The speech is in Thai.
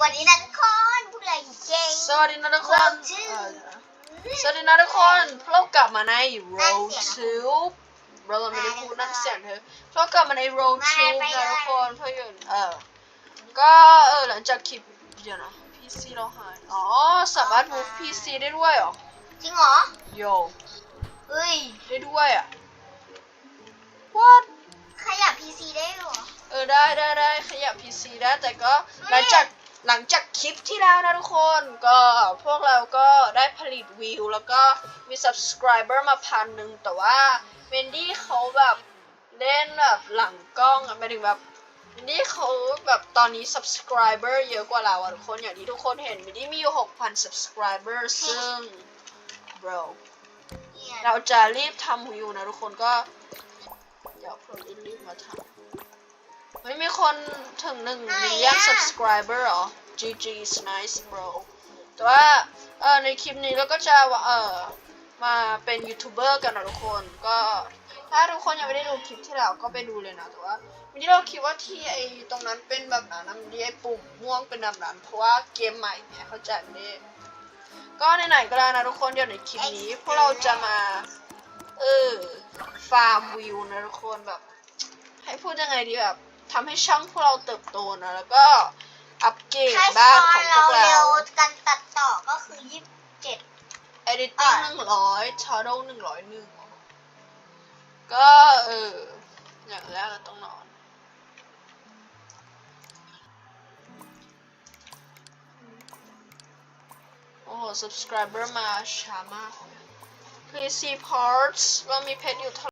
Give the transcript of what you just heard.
วันนี้นะทุกคนพวกเราอยู่เก่งสวัสดีนะทุกคนเราชื่อเอ่อสวัสดีนะทุกคนพวกเรากลับมาใน Road นั่นเสียง Tube เราไม่ได้พูดนั่นเสียงเธอพวกเรากลับมาใน Road มา Tube ไปนะเลยทุกคนเพื่อนเออก็เออหลังจากคลิปเดี๋ยวนะ PC เราหายอ๋อสามารถ move PC ได้ด้วยเหรอจริงเหรอโยเฮ้ยได้ด้วยอะ what ขยับ PC ได้เหรอเออได้ได้ได้ขยับ PC ได้แต่ก็หลังจาก หลังจากคลิปที่แล้วนะทุกคนก็พวกเราก็ได้ผลิตวิวแล้วก็มี subscriber มาพันหนึ่งแต่ว่าเมนดี้เขาแบบเล่นแบบหลังกล้องอะหมายถึงแบบเมนดี้เขาแบบตอนนี้ subscriber เยอะกว่าเราอะทุกคนอย่างที่ทุกคนเห็นเมนดี้มีอยู่6,000 subscriber ซึ่ง bro เนี่ยเราจะรีบทำวิวนะทุกคนก็เดี๋ยวเรารีบๆมาทำ ไม่มีคนถึงหนึ่งมิลเลียน subscriber เหรอ GG is nice bro แต่ว่าเออในคลิปนี้เราก็จะเออมาเป็นยูทูบเบอร์กันนะทุกคนก็ถ้าทุกคนยังไม่ได้ดูคลิปที่แล้วก็ไปดูเลยนะแต่ว่าวันนี้เราคิดว่าที่ไอตรงนั้นเป็นแบบนั้นนะมันที่ไอปุ่มม่วงเป็นแบบนั้นเพราะว่าเกมใหม่เนี่ยเข้าใจไหมเนี่ยก็ไหนๆก็ได้นะทุกคนเดี๋ยวในคลิปนี้พวกเราจะมาเออฟาร์มวิวนะทุกคนแบบ ให้พูดยังไงดีแบบ ทำให้ช่องพวกเราเติบโตนะ แล้วก็อัปเกรดถ้าบ้านช้ขออนงพเราวกเราเร็วกันตัดต่อก็คือยี่สิบเจ็ด editing หนึ่งร้อยชาร์โดหนึ่งร้อยหนึ่งก็เอออย่างแรกเราต้องนอน โอ้โห subscriber มาช้ามาก please see parts ว่ามีเพชรอยู่เท่า